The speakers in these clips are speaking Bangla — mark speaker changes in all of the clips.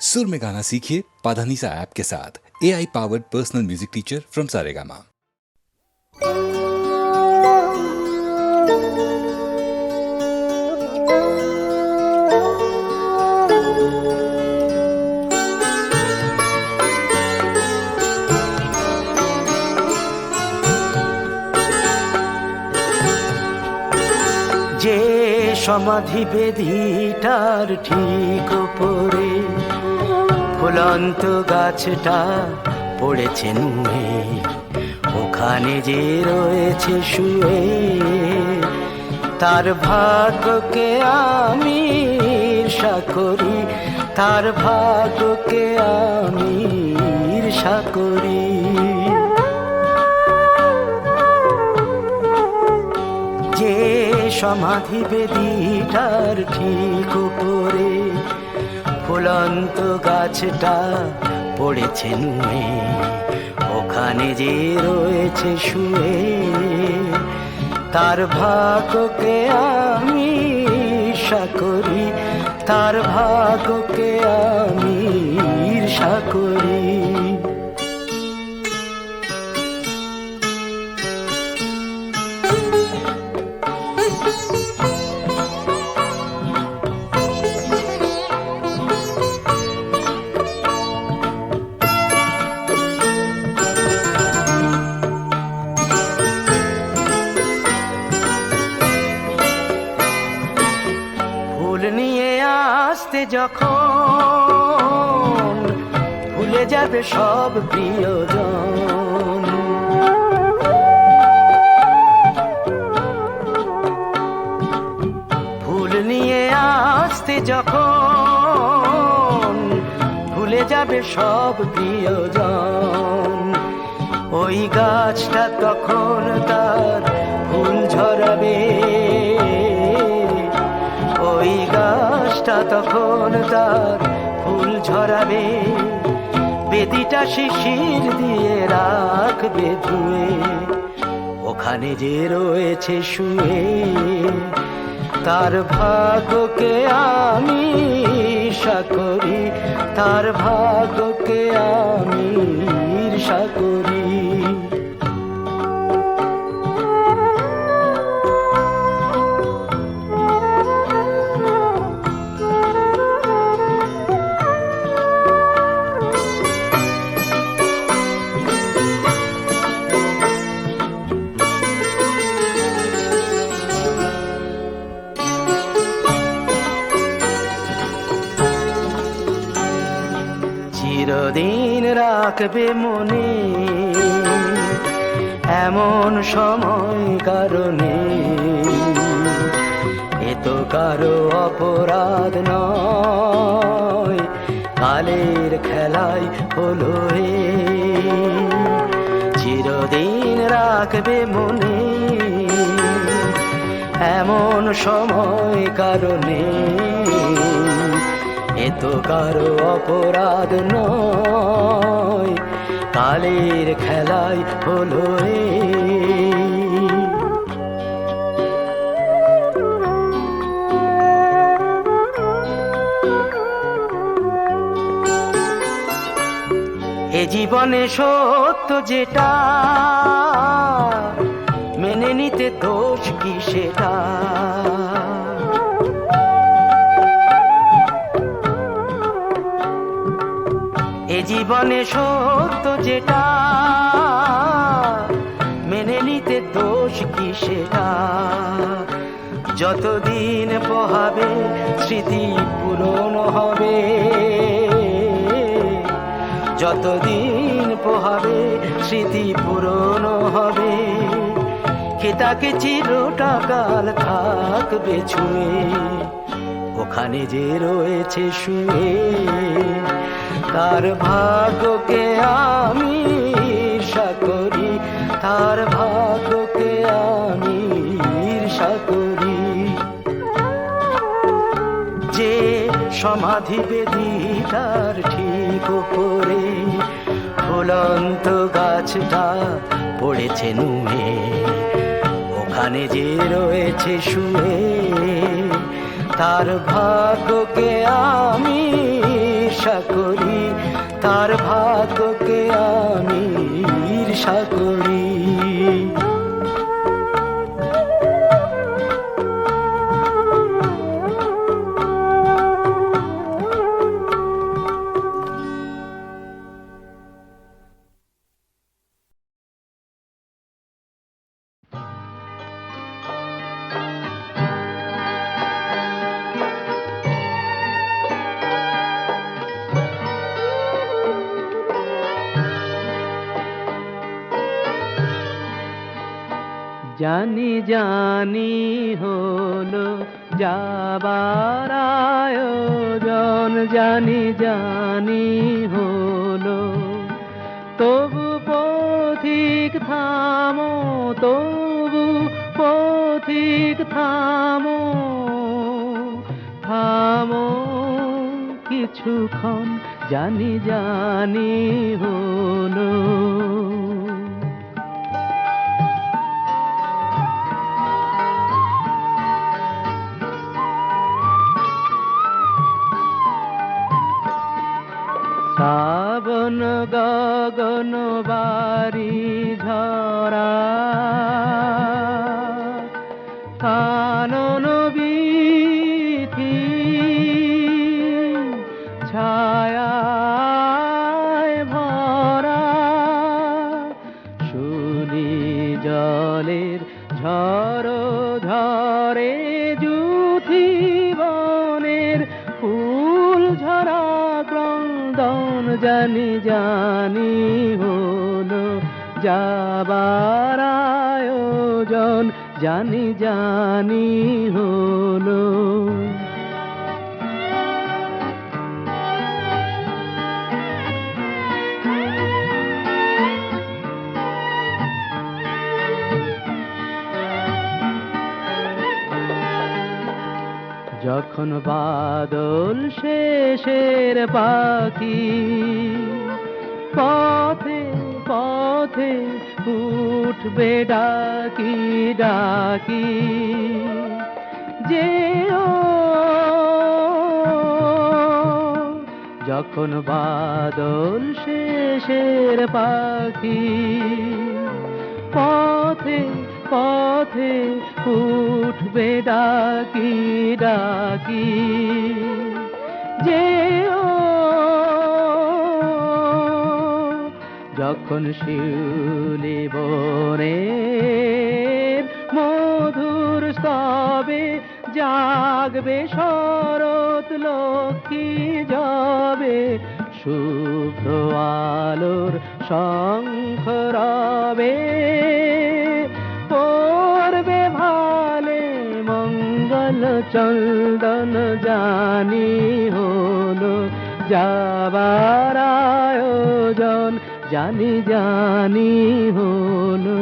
Speaker 1: सुर में गाना सीखिए पाधानीसा ऐप के साथ A I powered personal music teacher from Saregama
Speaker 2: যে সমাধি বেদিটার ঠিক উপরে ফুলন্ত গাছটা পড়েছে নুয়ে ওখানে যে রয়েছে শুয়ে। তার ভাগ্যকে আমি ঈর্ষা করি, তার ভাগ্যকে আমি ঈর্ষা করি। যে সমাধি বেদিটার ঠিক উপরে ফুলন্ত গাছটা পড়েছে নুয়ে, ওখানে যে রয়েছে শুয়ে। তার ভাগকে আমি ঈর্ষা করি, তার ভাগকে আমি ঈর্ষা করি। সব প্রিয়জন। ফুল নিয়ে আসতে যখন ভুলে যাবে সব প্রিয়জন, ওই গাছটা তখন তার ফুল ঝরাবে। ওই গাছটা তখন তার ফুল ঝরাবে। বেদিটা শিশির দিয়ে রাখবে ধুয়ে। ওখানে যে রয়েছে শুয়ে, তার ভাগ্যকে আমি ঈর্ষা করি, তার ভাগ্যকে আমি ঈর্ষা করি। চিরদিন রাখবে মনে। এমন সময় কারণে এ তো কারও অপরাধ নয়। কালের খেলায় হলো চিরদিন রাখবে মনে। এমন সময় কারণে এ তো কারও অপরাধ নয়। কালের খেলায় হলো এ জীবনে সত্য যেটা, মেনে নিতে দোষ কি সেটা? জীবনে সত্য যেটা, মেনে নিতে দোষ কি সেটা? যতদিন পোহাবে, স্মৃতি পূরণ হবে। যতদিন পোহাবে, স্মৃতি পূরণ হবে। খেতাকে চিরটা কাল থাকবে ছুঁয়ে? ওখানে যে রয়েছে শুয়ে। তার ভাগ্যকে আমি ঈর্ষা করি, তার ভাগ্যকে আমি ঈর্ষা করি। যে সমাধি বেদি তার ঠিক উপরে, ফুলন্ত গাছটা পড়েছে নুয়ে, ওখানে যে রয়েছে শুয়ে, তার ভাগ্যকে আমি
Speaker 3: ঈর্ষা করি তার ভাগ্যকে আমি ঈর্ষা করি।
Speaker 2: জানি জানি হলো যাবার আয়োজন। জানি জানি হলো, তবু পথিক থামো, তবু পথিক থামো থামো কিছুক্ষণ। জানি জানি হলো। শ্রাবণ গগন বারি ঝরা। ক্রন্দন জানি জানি হলো যাবার আয়োজন জানি জানি হলো যখন বাদল শেষের পাখি। পথে পথে উঠবে ডাকি ডাকি। যে যখন বাদল শেষের পাখি। পথে পথে উঠবে ডাকি ডাকি। যে ও যখন শিউলি বনের মধুর স্তবে জাগবে শরৎ লক্ষ্মী যাবে শুভ্র আলোর শঙ্খ রবে। চন্দন জানি হলো যাবার আয়োজন জানি জানি হলো।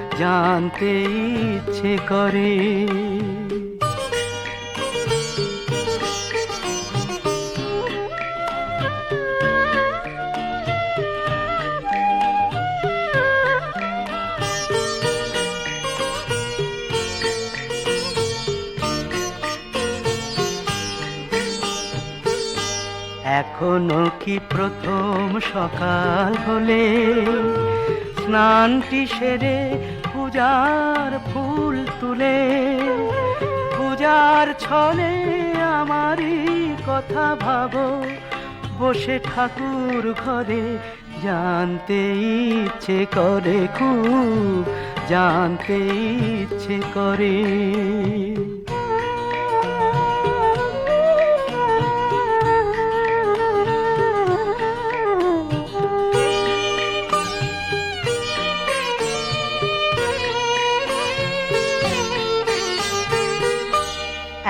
Speaker 3: জানতে ইচ্ছে করে এখনও কি প্রথম সকাল হলে স্নানটি সেরে পূজার ফুল তুলে, পূজার ছলে আমারই কথা ভাবো। বসে ঠাকুর ঘরে
Speaker 4: জানতে ইচ্ছে করে, খুব জানতে ইচ্ছে করে।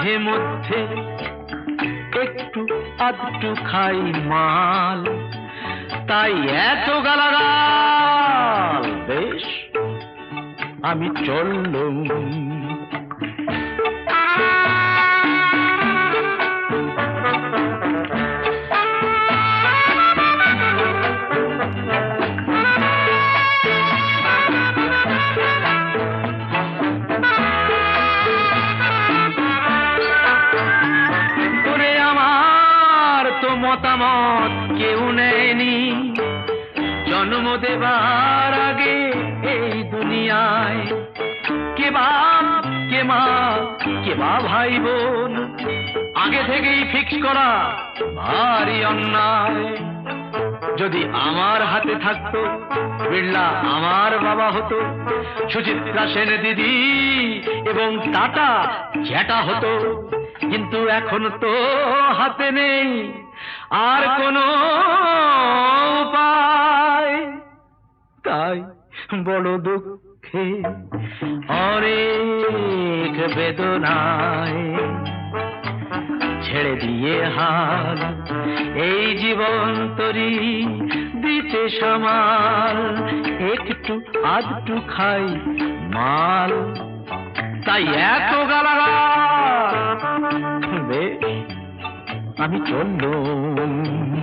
Speaker 4: মাঝে মধ্যে একটু আধটু খাই মাল। তাই এত গালাগাল। বেশ আমি চললুম। জন্ম দেবার আগে এই দুনিয়ায়। কে বাপ, কে মা, কে বা ভাই বোন, আগে থেকেই ফিক্স করা ভারী অন্যায়। যদি আমার হাতে থাকতো, বিড়লা আমার বাবা হতো, সুচিত্রা সেন দিদি এবং টাটা জ্যাটা হতো। কিন্তু এখন তো হাতে নেই, আর কোনো উপায়। তাই বড় দুঃখে অনেক বেদনায়। ছেড়ে দিয়ে হাল, এই জীবন তরি দিতে সামাল। একটু আধটু খাই মাল, তাই এত গালাগাল। বেশ, আমি চললুম।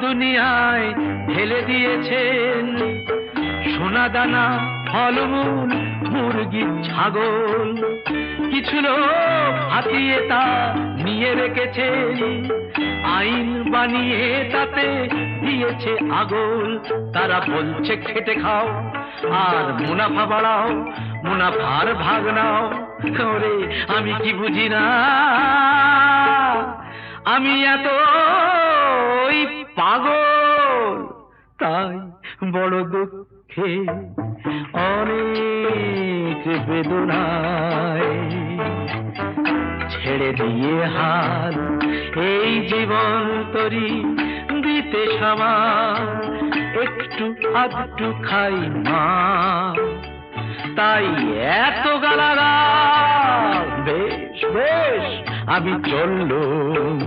Speaker 4: দুনিয়ায় ঢেলে দিয়েছেন। সোনা দানা, ফলমূল, মুরগি, ছাগল। কিছু লোক হাতিয়ে তা নিয়ে আইন বানিয়ে তাতে দিয়েছে আগল। তারা বলছে, খেটে খাও আর মুনাফা বাড়াও, মুনাফার ভাগ নাও। ওরে, আমি কি বুঝি না? আমি এত পাগল। তাই বড় দুঃখে অনেক বেদনায় ছেড়ে দিয়ে হাত এই জীবন তরি দিতে সমান একটু আধটু খাই মা। তাই এত গালাগাল। বেশ বেশ আমি চললুম।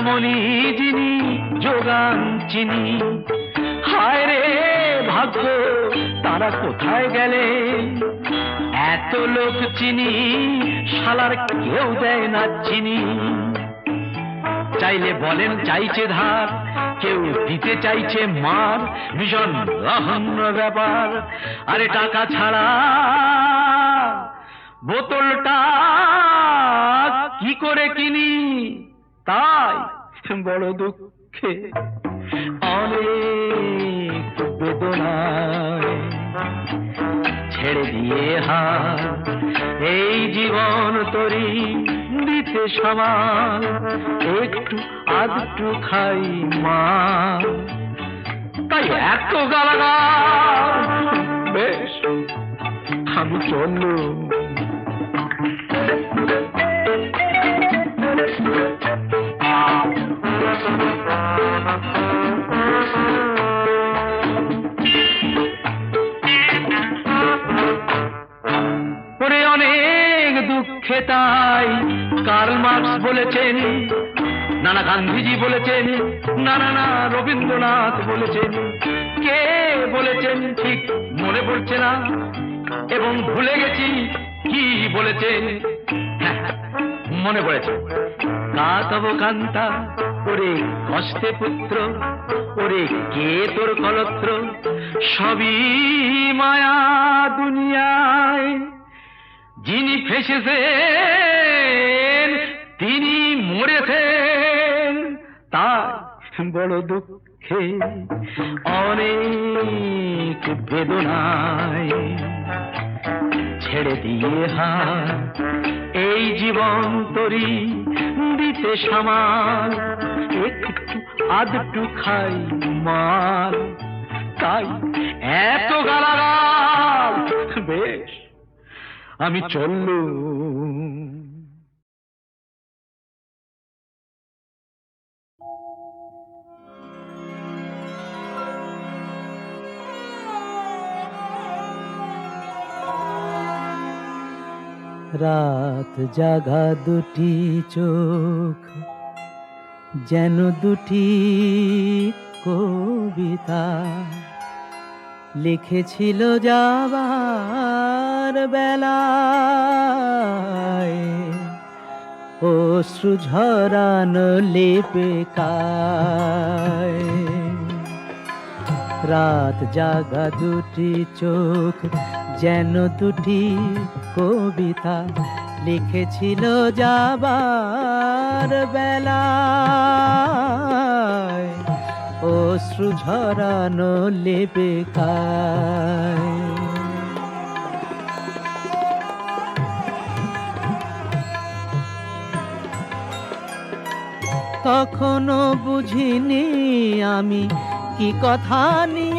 Speaker 4: চিন্তামণি যিনি, যোগান চিনি। হায় রে ভাগ্য, তারা কোথায় গেলেন এত লোক চিনি, শালার কেউ দেয় না চিনি। চাইলে বলেন চাইছে ধার, কেউ দিতে চাইছে মার। ভীষণ রহন্য ব্যাপার। আরে টাকা ছাড়া বোতলটা কি করে কিনি? তাই বড় দুঃখে অনেক বেদনায় ছেড়ে দিয়ে হাত এই জীবন তরি দিতে সমান, একটু আধটু খাই মা। তাই এত গালাগাল, বেশ আমি চললুম বলেছেন নানা গান্ধীজি বলেছেন নানা না রবীন্দ্রনাথ বলেছেন। কে বলেছেন ঠিক মনে পড়ছে না এবং ভুলে গেছি কি বলেছেন। হ্যাঁ, মনে পড়েছে। কাতব কান্তা ওরে কষ্টে পুত্র ওরে কে তোর কলত্র? সবই মায়া দুনিয়ায় যিনি ফেসেছেন তিনি মরেছেন তাই বড় দুঃখে অনেক বেদনায় ছেড়ে দিয়ে হাত এই জীবন তরি দিতে সামাল, একটু আধটু খাই মাল। তাই এত গালাগাল, বেশ, আমি চললুম।
Speaker 2: রাত জাগা দুটি চোখ, যেন দুটি কবিতা লিখেছিল যাবার বেলায়। ও ঝরানো লেপে রাত জাগা দুটি চোখ যেন দুটি কবিতা লিখেছিল যাবার বেলা অশ্রু ঝরানো লেপে কায় তখনও বুঝিনি আমি কি কথা নিয়ে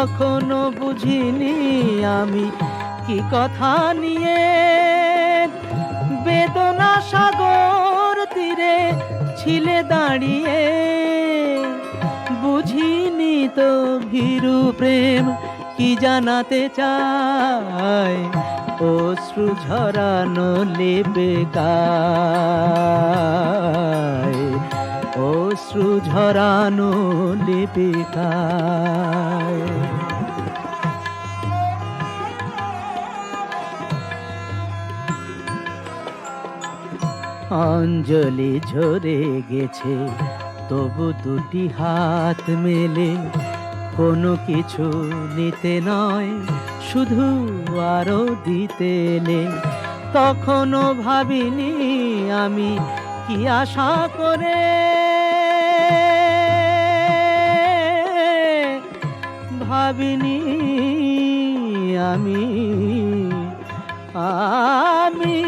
Speaker 2: তখনও বুঝিনি আমি কি কথা নিয়ে। বেদনা সাগর তীরে ছিলে দাঁড়িয়ে। বুঝিনি তো ভীরু প্রেম কি জানাতে চায়। অশ্রু ঝরানো লেবে গায় অশ্রু ঝরানো লেবে অঞ্জলি ঝরে গেছে, তবু দুটি হাত মেলে। কোনো কিছু নিতে নয়, শুধু আরও দিতে এলে। তখনও ভাবিনি আমি কি আশা করে ভাবিনি আমি আমি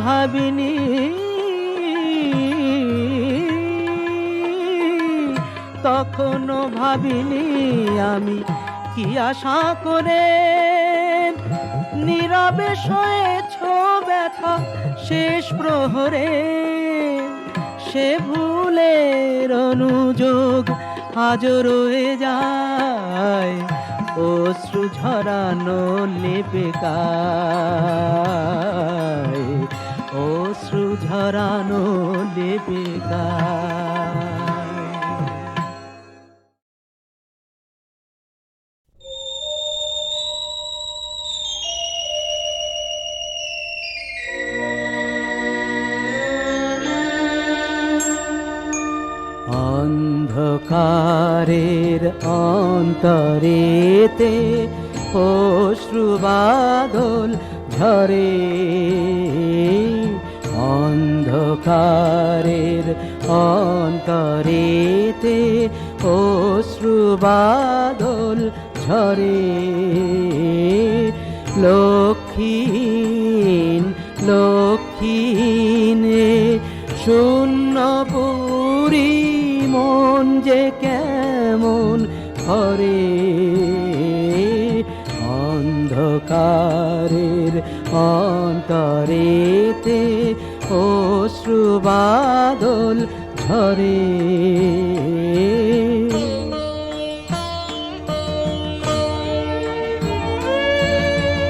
Speaker 2: ভাবিনি। তখনও ভাবিনি আমি কি আশা করে। নীরবে শোয়েছ ব্যথা শেষ প্রহরে, সে ভুলের অনুযোগ আজ রয়ে যায়। অশ্রু ঝরানো লেপে গায়। অশ্রু ঝরানো লেপে অন্ধকারের অন্তরেতে অশ্রুবাদল ঝরে। অন্ধকারের অন্তরেতে অশ্রুবাদল ঝরে। লক্ষ্মীন লক্ষ্মীনে শূন্য অন্তরেতে অশ্রুবাদল ঝরে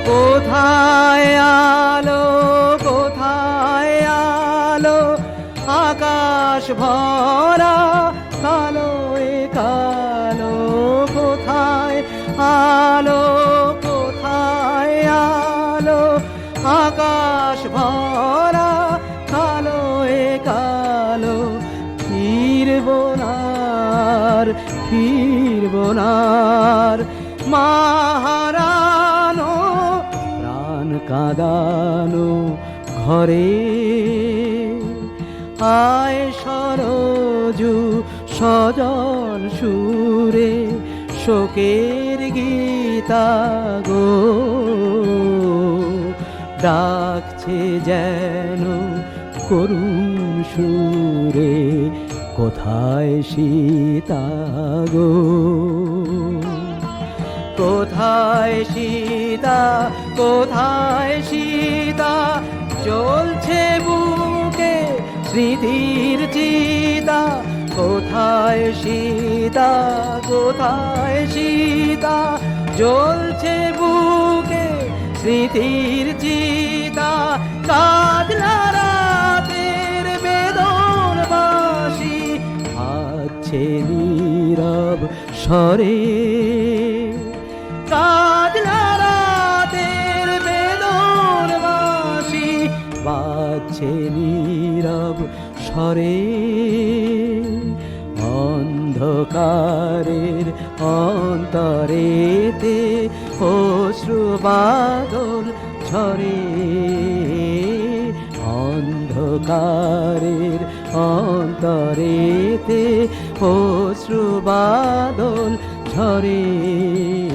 Speaker 2: কোথায় ঘরে। আয় সরজু সজন সুরে, শোকের গীতা গো। ডাকছে যেন করুণ সুরে, কোথায় সীতা গো? কোথায় সীতা কোথায় সীতা চলছে বুকে স্মৃতির চিতা। কোথায় সীতা কোথায় সীতা? জ্বলছে বুকে স্মৃতির চিতা। কাজলা রাতের বেদন বাসি আছে নীরব স্বরে। স্বরে অন্ধকারের অন্তরেতে অশ্রু বাদল ঝরে। অন্ধকারের অন্তরেতে অশ্রু বাদল ঝরে।